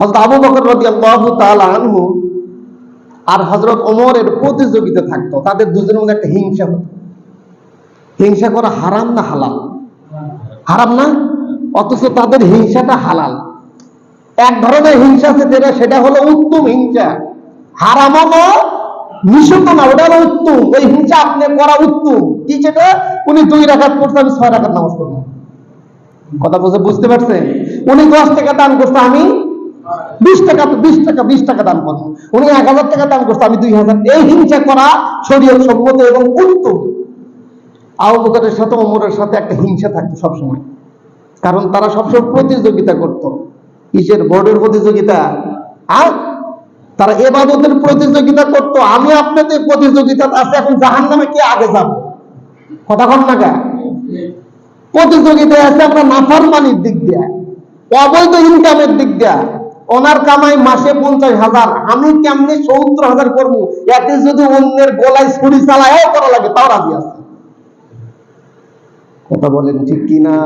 হযরত আবু বকর তাআলা আনহু আর হযরত ওমরের প্রতিযোগিতা থাকতো। তাদের দুজনের মধ্যে একটা হিংসা হতো। হিংসা করা হারাম না হালাল? হারাম না? অথচ তাদের হিংসাটা হালাল। এক ধরনের হিংসা আছে যেটা, সেটা হলো উত্তম হিংসা। হারামও না নিষিদ্ধ না, ওটা উত্তম। ওই হিংসা আপনি করা উত্তম। কি সেটা? উনি দুই রাখাত পড়ছে, আমি ছয় রাখাত নামাজ পড়ব। কথা বুঝে বুঝতে পারছেন? উনি দশ টাকা দান করছে, আমি বিশ টাকা বিশ টাকা বিশ টাকা দান করব উনি এক হাজার টাকা দান করছে, আমি দুই হাজার। এই হিংসা করা শরীয় সম্মত এবং উত্তম। আবু বকরের সাথে, ওমরের সাথে একটা হিংসা থাকতো সবসময়। কারণ তারা সবসময় প্রতিযোগিতা করত। কিসের বোর্ডের প্রতিযোগিতা। আর তারা এবাদতের প্রতিযোগিতা করত। আমি আপনাদের প্রতিযোগিতা আছে, এখন জাহান নামে কে আগে যাব? কথা কন না গা? প্রতিযোগিতায় আছে আমরা নাফরমানির দিক দিয়ে, অবৈধ ইনকামের দিক দিয়ে। ওনার কামাই মাসে পঞ্চাশ হাজার। আমি কেমনি সত্তর হাজার করব? এতে যদি অন্যের গলায় ছুরি চালায় করা লাগে, তাও রাজি আছে। কথা বলেন ঠিক কিনা?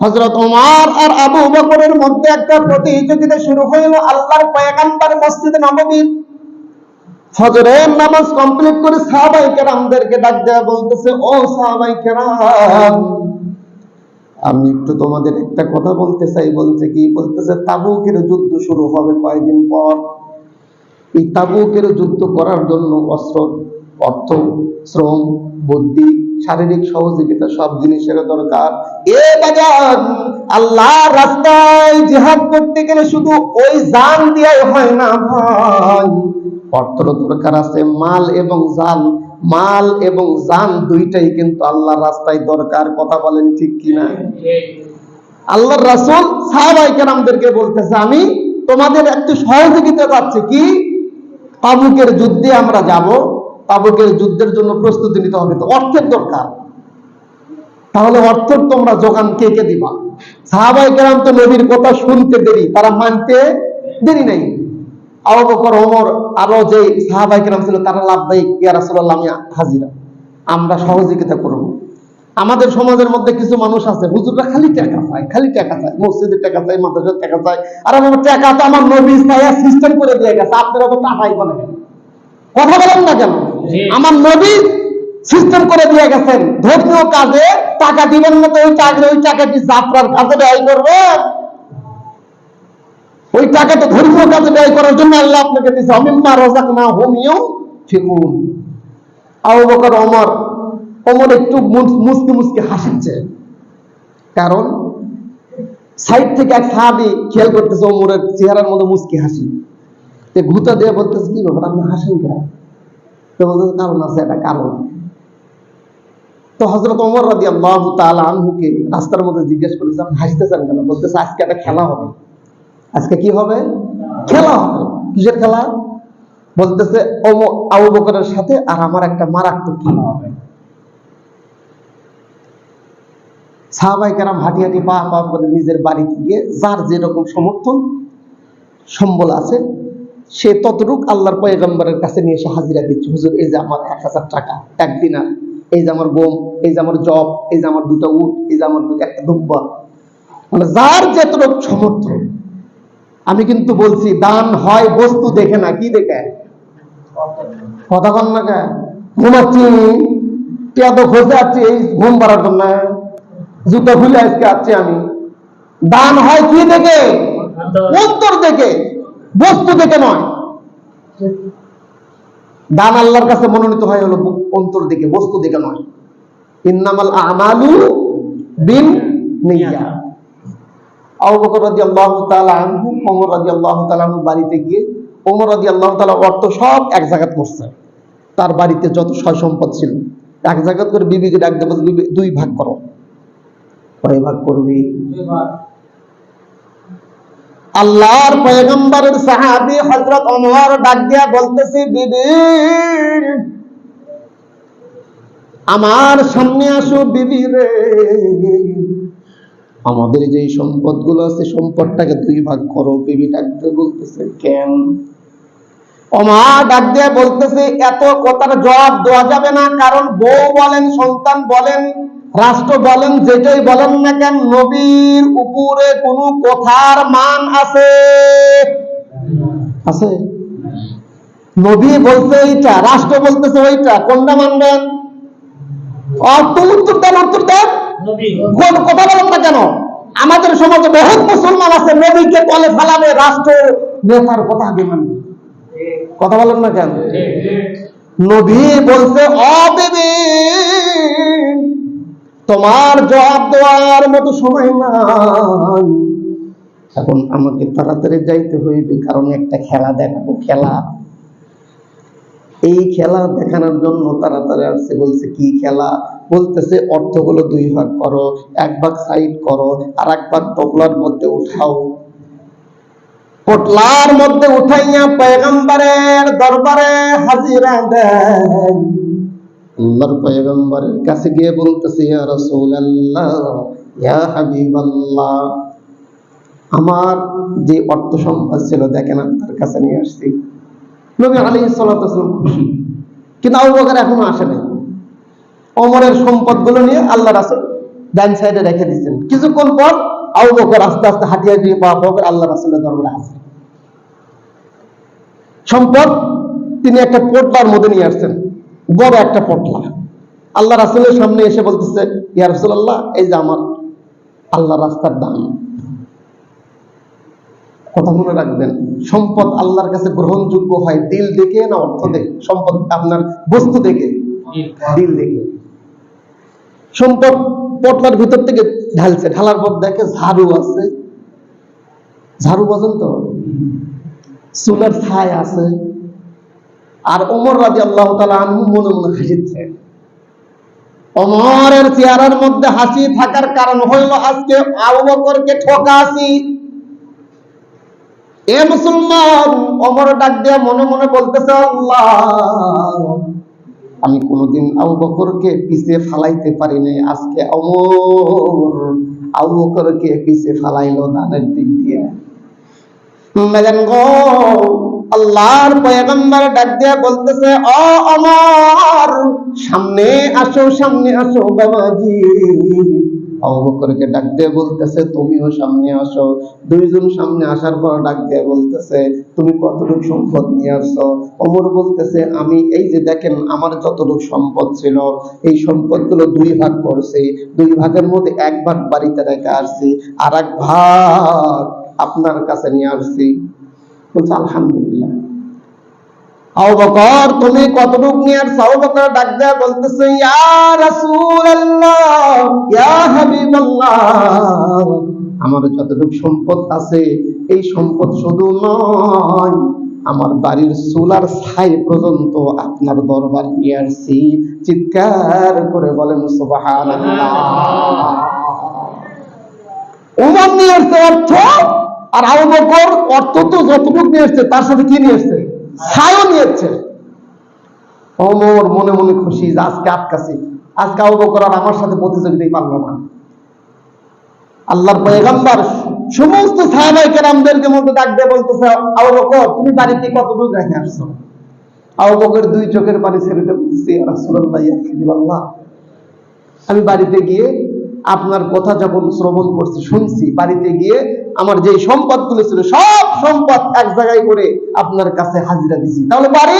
হজরত ওমর আর আবু বকরের মধ্যে একটা প্রতিযোগিতা শুরু হইল আল্লাহর পয়গাম্বার মসজিদে নববীর ফজরের নামাজ কমপ্লিট করে সাহাবাই কেরামদেরকে ডাক দেয়া বলতেছে, ও সাহাবাই কেরাম আমি একটু তোমাদের একটা কথা বলতে চাই, বলতে কি? বলতেছে, তাবুকের যুদ্ধ শুরু হবে কয়েকদিন পর? এই তাবুকের যুদ্ধ করার জন্য অস্ত্র, অর্থ, শ্রম, বুদ্ধি, শারীরিক সহযোগিতা সব জিনিসের দরকার। এ বাজার আল্লাহ রাস্তায় জিহাদ করতে গেলে শুধু ওই জান দিয়াই হয় না ভাই। অর্থর দরকার আছে, মাল এবং জান মাল এবং জান দুইটাই কিন্তু আল্লাহ রাস্তায় দরকার, কথা বলেন ঠিক কিনা? আল্লাহর রাসূল সাহাবাই কেরামদেরকে বলতেছে, আমি তোমাদের একটু সহযোগিতা চাচ্ছি, কি? তাবুকের যুদ্ধে আমরা যাব, তাবুকের যুদ্ধের জন্য প্রস্তুতি নিতে হবে, তো অর্থের দরকার। তাহলে অর্থ তোমরা যোগান কে কে দিবা? সাহাবাই কেরাম তো নবীর কথা শুনতে দেরি, তারা মানতে দেরি নাই। আবু বকর ওমর আরও যে সাহাবাই কেরাম ছিল তারা লাভদায়িক ইয়া আমি হাজিরা। আমরা সহযোগিতা করব। আমাদের সমাজের মধ্যে কিছু মানুষ আছে হুজুররা খালি টাকা চায় খালি টাকা চায়। মসজিদের টাকা চায় মাদ্রাসার টাকা চায়। আর আমার টাকা তো আমার নবী চায় সিস্টেম করে দিয়ে গেছে আপনারা তো টাকাই বলে কথা বলেন না কেন? আমার নবী সিস্টেম করে দিয়ে গেছেন। ধর্মীয় কাজে টাকা দিবেন না তো ওই চাকরি ওই টাকাটি যাত্রার কাজে ব্যয় করবেন। ওই টাকাটা ধর্মীয় কাজে ব্যয় করার জন্য আল্লাহ আপনাকে দিয়েছে। অমিম্মা রজাক না হোমিও ফিকুন। আবু বকর, ওমর ওমর একটু মুস- মুসকে মুসকে হাসিচ্ছে কারণ সাইড থেকে এক সাহাবি খেয়াল করতেছে ওমরের চেহারার মধ্যে মুসকি হাসি। তে ঘুতা দিয়ে বলতেছে, কি ব্যাপার, আপনি হাসেন কেন? তো বলতেছে, কারণ আছে একটা কারণ। তো হজরত অমর রাদি আল্লাহ তাআলা আনহুকে রাস্তার মধ্যে জিজ্ঞেস করেছে, আপনি হাসতেছেন কেন? বলতেছে, আজকে একটা খেলা হবে। আজকে কি হবে? খেলা হবে। খেলা? বলতেছে আবু বকরের সাথে আর আমার একটা মারাত্মক খেলা হবে। সাহাবাই কেরাম হাঁটি হাঁটি পা পা করে নিজের বাড়িতে গিয়ে যার যেরকম সমর্থন, সম্বল আছে, সে ততটুক আল্লাহর পয়গম্বরের কাছে নিয়ে এসে হাজিরা দিচ্ছে, হুজুর, এই যে আমার এক হাজার টাকা একদিন আর এই যে আমার গম, এই যে আমার জব, এই যে আমার দুটো উট, এই যে আমার দুটো একটা দুব্বা। মানে যার যেতটুক সমর্থন আমি কিন্তু বলছি, দান হয় বস্তু দেখে না, কি দেখে? কথা কন না ঘুমাচ্ছি পেয়াদ খোঁজে আছি, এই ঘুম পাড়ার জন্য, জুতো খুলে আজকে আসছি আমি। দান হয় কি দেখে? উত্তর দেখে, বস্তু দেখে নয়। দান আল্লাহর কাছে মনোনীত হয় হলো অন্তর দিকে বস্তু দিকে নয়। ইন্নামাল আমালু বিন নিয়া আবু বকর আনহু ওমর বাড়িতে গিয়ে ওমর রাদিয়াল্লাহু তাআলা অর্থ সব এক জায়গাত করছে। তার বাড়িতে যত সয় সম্পদ ছিল এক জায়গাত করে বিবিকে ডাক দেবো বিবি দুই ভাগ করো। কয় ভাগ করবি? আল্লাহর পয়গম্বরের সাহাবী ওমর ডাক দিয়া বলতেছে বিবি আমার সামনে আসো বিবি রে। আমাদের যে সম্পদগুলো আছে, সম্পদটাকে দুই ভাগ করো, বিবি বলতেছে, কেন? ওমা ডাক দিয়ে বলতেছে, এত কথার জবাব দেওয়া যাবে না, কারণ বউ বলেন, সন্তান বলেন, রাষ্ট্র বলেন, যেটাই বলেন না কেন, নবীর উপরে কোনো কথার মান আছে? আছে? নবী বলছে এইটা, রাষ্ট্র বলতেছে ওইটা, কোনটা মানবেন? অর্থ উত্তর দেন উত্তর দেন। কথা বলেন না কেন? আমাদের সমাজে বহুত মুসলমান আছে, নবীকে তলে ফেলাবে রাষ্ট্র নেতার কথা মানবে কথা বলেন না কেন? নবী বলছে অ বিবি তোমার জবাব দেওয়ার মতো সময় নাই। এখন আমাকে তাড়াতাড়ি যাইতে হইবে, কারণ একটা খেলা দেখাবো, খেলা। এই খেলা দেখানোর জন্য তাড়াতাড়ি আসছে, বলছে, কি খেলা? বলতেছে অর্থ অর্থগুলো দুই ভাগ করো, এক ভাগ সাইড করো, আর এক ভাগ টপলার মধ্যে উঠাও। পটলার মধ্যে উঠাইয়া পয়গম্বরের দরবারে হাজিরা দেন। আল্লাহর পয়গম্বরের কাছে গিয়ে বলতেছে, ইয়া রাসূলুল্লাহ, ইয়া হাবিবাল্লাহ, আমার যে অর্থ সম্পদ ছিল, দেখেন আপনার কাছে নিয়ে আসছি। নবী আলাইহিস খুশি। কিন্তু আবু বকর এখনও আসে নাই। ওমরের সম্পদগুলো নিয়ে আল্লাহ রাসূল ডান সাইডে রেখে দিয়েছেন। কিছুক্ষণ পর আবু বকর আস্তে আস্তে হাঁটিয়ে দিয়ে বা বকর আল্লাহ রাসূলের দরবারে আসে সম্পদ তিনি একটা পোটলার মধ্যে নিয়ে আসছেন। বড় একটা পটলা। আল্লাহ রাসূলের সামনে এসে বলতেছে ইয়া রাসূলুল্লাহ এই যে আমার আল্লাহ রাস্তার দান কথা মনে রাখবেন সম্পদ আল্লাহর কাছে গ্রহণযোগ্য হয় দিল দেখে না অর্থ দেখে? সম্পদ আপনার বস্তু দেখে। দিল দেখে। সম্পদ পটলার ভিতর থেকে ঢালছে। ঢালার পর দেখে ঝাড়ু আছে। ঝাড়ু বোঝেন তো? চুলের ছাই আছে। আর ওমর রাজি আল্লাহ তালা মনে মনে হাসিচ্ছে। অমরের চেহারার মধ্যে হাসি থাকার কারণ হইল আজকে আবু বকরকে ঠকাছি এ মুসলমান অমর ডাক দিয়া মনে মনে বলতেছে, আল্লাহ আমি কোনোদিন আবু বকরকে পিছে ফালাইতে পারি নাই। আজকে অমর আবু বকরকে পিছে ফালাইলো দানের দিক দিয়ে। আল্লাহর পয়গম্বর ডাক দিয়া বলতেছে অ অমর সামনে আসো সামনে আসো বাবাজি। আবু বকরকে ডাক দিয়ে বলতেছে, তুমিও সামনে আসো। দুইজন সামনে আসার পর ডাক দিয়ে বলতেছে, তুমি কতটুকু সম্পদ নিয়ে আসছো? অমর বলতেছে, আমি এই যে দেখেন, আমার যতটুকু সম্পদ ছিল, এই সম্পদগুলো দুই ভাগ করছি। দুই ভাগের মধ্যে এক ভাগ বাড়িতে রেখে আসছি আর এক ভাগ আপনার কাছে নিয়ে আসছি। বলছে, আলহামদুলিল্লাহ। তুমি কতটুক নিয়ে আমার যতটুকু সম্পদ আছে, এই সম্পদ শুধু নয়, আমার বাড়ির সোলার ছাই পর্যন্ত আপনার দরবার নিয়ে আসছি। চিৎকার করে বলেন, সুবহানাল্লাহ। নিয়ে আসছে অর্থ, আর আবু বকর অর্থ তো যতটুকু নিয়ে আসছে, তার সাথে কি নিয়ে আসছে? ছায়ও নিয়ে আসছে অমর মনে মনে খুশি যে আজকে আটকাছি। আজকে আর আমার সাথে প্রতিযোগিতাই পারল না। পয়গম্বর সমস্ত সাহাবাই কেরামদেরকে মধ্যে ডাক বলতেছে, আবু তুমি বাড়িতে কতটুকু রেখে আসছো? দুই চোখের পানি ছেড়ে আমি বাড়িতে গিয়ে আপনার কথা যখন শ্রবণ করছি, শুনছি, বাড়িতে গিয়ে আমার যে সম্পদগুলো ছিল, সব সম্পদ এক জায়গায় করে আপনার কাছে হাজিরা দিছি। তাহলে বাড়ি?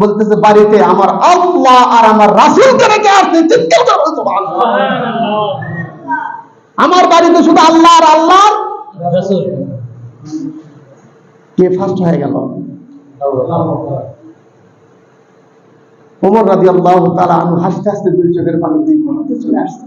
বলতেছে, বাড়িতে আমার আল্লাহ আর আমার রাসূলকে রেখে আসছে। আমার বাড়িতে শুধু আল্লাহ আর আল্লাহ কে ফার্স্ট হয়ে গেল? ওমর রাদিয়াল্লাহু তাআলা আনহু হাসতে হাসতে দুই চোখের পানি দুই চলে আসছে।